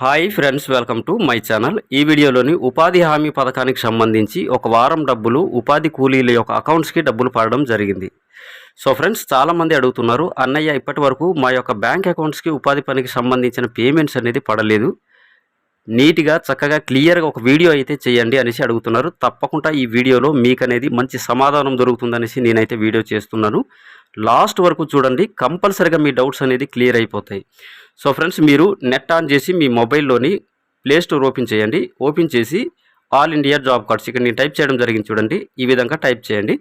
Hi friends welcome to my channel ఈ వీడియోలోని ఉపాధి హామీ పథకానికి సంబంధించి ఒక వారం డబ్బులు ఉపాధి కూలీల యొక్క అకౌంట్స్కి డబ్బులు పడడం జరిగింది. సో ఫ్రెండ్స్ చాలామంది అడుగుతున్నారు అన్నయ్య ఇప్పటి వరకు మా యొక్క బ్యాంక్ అకౌంట్స్కి ఉపాధి పనికి సంబంధించిన పేమెంట్స్ అనేది పడలేదు. నీట్గా చక్కగా క్లియర్గా ఒక వీడియో అయితే చేయండి అనేసి అడుగుతున్నారు. తప్పకుండా ఈ వీడియోలో మీకు అనేది మంచి సమాధానం దొరుకుతుందనేసి నేనైతే వీడియో చేస్తున్నాను. లాస్ట్ వరకు చూడండి కంపల్సరిగా మీ డౌట్స్ అనేది క్లియర్ అయిపోతాయి. సో ఫ్రెండ్స్ మీరు నెట్ ఆన్ చేసి మీ మొబైల్లోని ప్లేస్టోర్ ఓపెన్ చేయండి. ఓపెన్ చేసి ఆల్ ఇండియా జాబ్ కార్డ్స్ ఇక్కడ నేను టైప్ చేయడం జరిగింది చూడండి. ఈ విధంగా టైప్ చేయండి.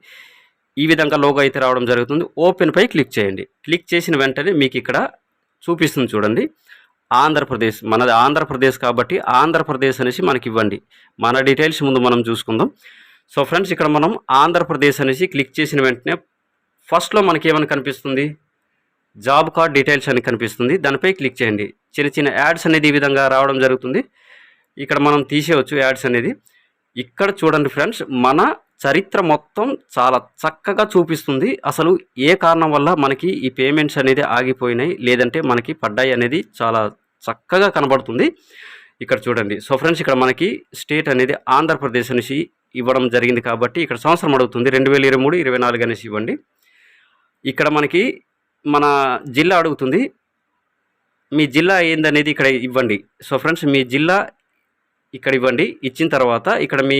ఈ విధంగా లోగో అయితే రావడం జరుగుతుంది. ఓపెన్పై క్లిక్ చేయండి. క్లిక్ చేసిన వెంటనే మీకు ఇక్కడ చూపిస్తుంది చూడండి. ఆంధ్రప్రదేశ్ మనది ఆంధ్రప్రదేశ్ కాబట్టి ఆంధ్రప్రదేశ్ అనేసి మనకి ఇవ్వండి. మన డీటెయిల్స్ ముందు మనం చూసుకుందాం. సో ఫ్రెండ్స్ ఇక్కడ మనం ఆంధ్రప్రదేశ్ అనేసి క్లిక్ చేసిన వెంటనే ఫస్ట్లో మనకి ఏమని కనిపిస్తుంది? జాబ్ కార్డ్ డీటెయిల్స్ అని కనిపిస్తుంది. దానిపై క్లిక్ చేయండి. చిన్న చిన్న యాడ్స్ అనేది ఈ విధంగా రావడం జరుగుతుంది. ఇక్కడ మనం తీసేయవచ్చు యాడ్స్ అనేది. ఇక్కడ చూడండి ఫ్రెండ్స్ మన చరిత్ర మొత్తం చాలా చక్కగా చూపిస్తుంది. అసలు ఏ కారణం వల్ల మనకి ఈ పేమెంట్స్ అనేది ఆగిపోయినాయి? లేదంటే మనకి పడ్డాయి అనేది చాలా చక్కగా కనబడుతుంది. ఇక్కడ చూడండి. సో ఫ్రెండ్స్ ఇక్కడ మనకి స్టేట్ అనేది ఆంధ్రప్రదేశ్ అనేసి ఇవ్వడం జరిగింది కాబట్టి ఇక్కడ సంవత్సరం అడుగుతుంది. రెండు వేల ఇరవై మూడు ఇరవై నాలుగు అనేసి ఇవ్వండి. ఇక్కడ మనకి మన జిల్లా అడుగుతుంది. మీ జిల్లా ఏందనేది ఇక్కడ ఇవ్వండి. సో ఫ్రెండ్స్ మీ జిల్లా ఇక్కడ ఇవ్వండి. ఇచ్చిన తర్వాత ఇక్కడ మీ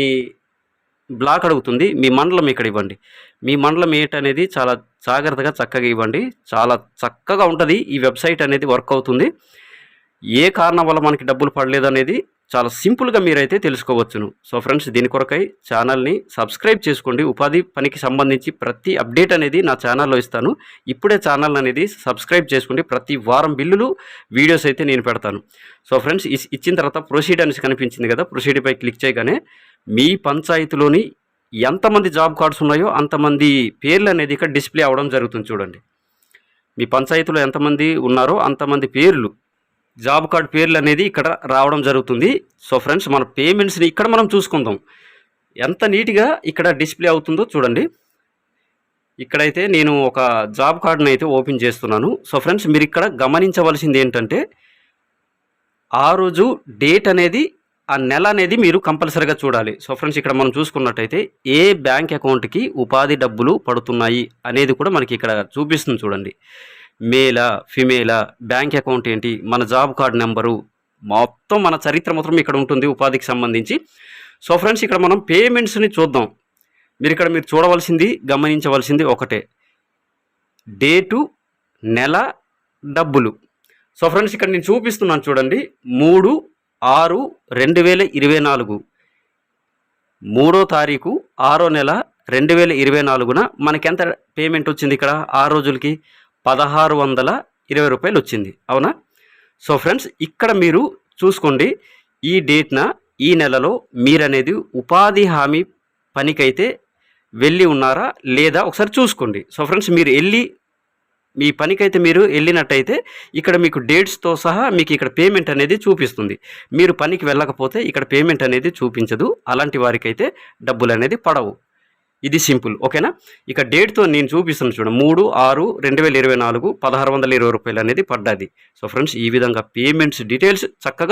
బ్లాక్ అడుగుతుంది. మీ మండలం ఇక్కడ ఇవ్వండి? మీ మండలం ఏంటనేది చాలా జాగ్రత్తగా చక్కగా ఇవ్వండి. చాలా చక్కగా ఉంటుంది. ఈ వెబ్సైట్ అనేది వర్క్ అవుతుంది. ఏ కారణం వల్ల మనకి డబ్బులు పడలేదు అనేది చాలా సింపుల్గా మీరైతే తెలుసుకోవచ్చును. సో ఫ్రెండ్స్ దీని కొరకై ఛానల్ని సబ్స్క్రైబ్ చేసుకోండి. ఉపాధి పనికి సంబంధించి ప్రతి అప్డేట్ అనేది నా ఛానల్లో ఇస్తాను. ఇప్పుడే ఛానల్ అనేది సబ్స్క్రైబ్ చేసుకోండి. ప్రతి వారం బిల్లులు వీడియోస్ అయితే నేను పెడతాను. సో ఫ్రెండ్స్ ఇస్- ఇచ్చిన తర్వాత ప్రొసీడ్ అనేసి కనిపించింది కదా? ప్రొసీడ్పై క్లిక్ చేయగానే మీ పంచాయతీలోని ఎంతమంది జాబ్ కార్డ్స్ ఉన్నాయో అంతమంది పేర్లు అనేది ఇక్కడ డిస్ప్లే అవ్వడం జరుగుతుంది చూడండి. మీ పంచాయతీలో ఎంతమంది ఉన్నారో అంతమంది పేర్లు జాబ్ కార్డ్ పేర్లు అనేది ఇక్కడ రావడం జరుగుతుంది. సో ఫ్రెండ్స్ మన పేమెంట్స్ని ఇక్కడ మనం చూసుకుందాం. ఎంత నీట్గా ఇక్కడ డిస్ప్లే అవుతుందో చూడండి. ఇక్కడైతే నేను ఒక జాబ్ కార్డుని అయితే ఓపెన్ చేస్తున్నాను. సో ఫ్రెండ్స్ మీరు ఇక్కడ గమనించవలసింది ఏంటంటే ఆ రోజు డేట్ అనేది ఆ నెల అనేది మీరు కంపల్సరీగా చూడాలి. సో ఫ్రెండ్స్ ఇక్కడ మనం చూసుకున్నట్టయితే ఏ బ్యాంక్ అకౌంట్కి ఉపాధి డబ్బులు పడుతున్నాయి అనేది కూడా మనకి ఇక్కడ చూపిస్తుంది చూడండి. మేలా ఫిమేలా బ్యాంక్ అకౌంట్ ఏంటి మన జాబ్ కార్డ్ నెంబరు మొత్తం మన చరిత్ర మొత్తం ఇక్కడ ఉంటుంది ఉపాధికి సంబంధించి. సో ఫ్రెండ్స్ ఇక్కడ మనం పేమెంట్స్ని చూద్దాం. మీరు ఇక్కడ మీరు చూడవలసింది గమనించవలసింది ఒకటే. డేటు నెల డబ్బులు. సో ఫ్రెండ్స్ ఇక్కడ నేను చూపిస్తున్నాను చూడండి. మూడు ఆరు రెండు వేల ఇరవై నాలుగు. మూడో తారీఖు ఆరో నెల రెండు వేల ఇరవై నాలుగున మనకి ఎంత పేమెంట్ వచ్చింది ఇక్కడ? ఆ రోజులకి పదహారు వందల ఇరవై రూపాయలు వచ్చింది. అవునా? సో ఫ్రెండ్స్ ఇక్కడ మీరు చూసుకోండి ఈ డేట్న ఈ నెలలో మీరనేది ఉపాధి హామీ పనికైతే వెళ్ళి ఉన్నారా లేదా ఒకసారి చూసుకోండి. సో ఫ్రెండ్స్ మీరు వెళ్ళి మీ పనికైతే మీరు వెళ్ళినట్టయితే ఇక్కడ మీకు డేట్స్తో సహా మీకు ఇక్కడ పేమెంట్ అనేది చూపిస్తుంది. మీరు పనికి వెళ్ళకపోతే ఇక్కడ పేమెంట్ అనేది చూపించదు. అలాంటి వారికైతే డబ్బులు అనేది పడవు. ఇది సింపుల్. ఓకేనా? ఇక డేట్తో నేను చూపిస్తాను చూడండి. మూడు ఆరు రెండు వేల ఇరవై నాలుగు పదహారు వందల ఇరవై రూపాయలు అనేది పడ్డది. సో ఫ్రెండ్స్ ఈ విధంగా పేమెంట్స్ డీటెయిల్స్ చక్కగా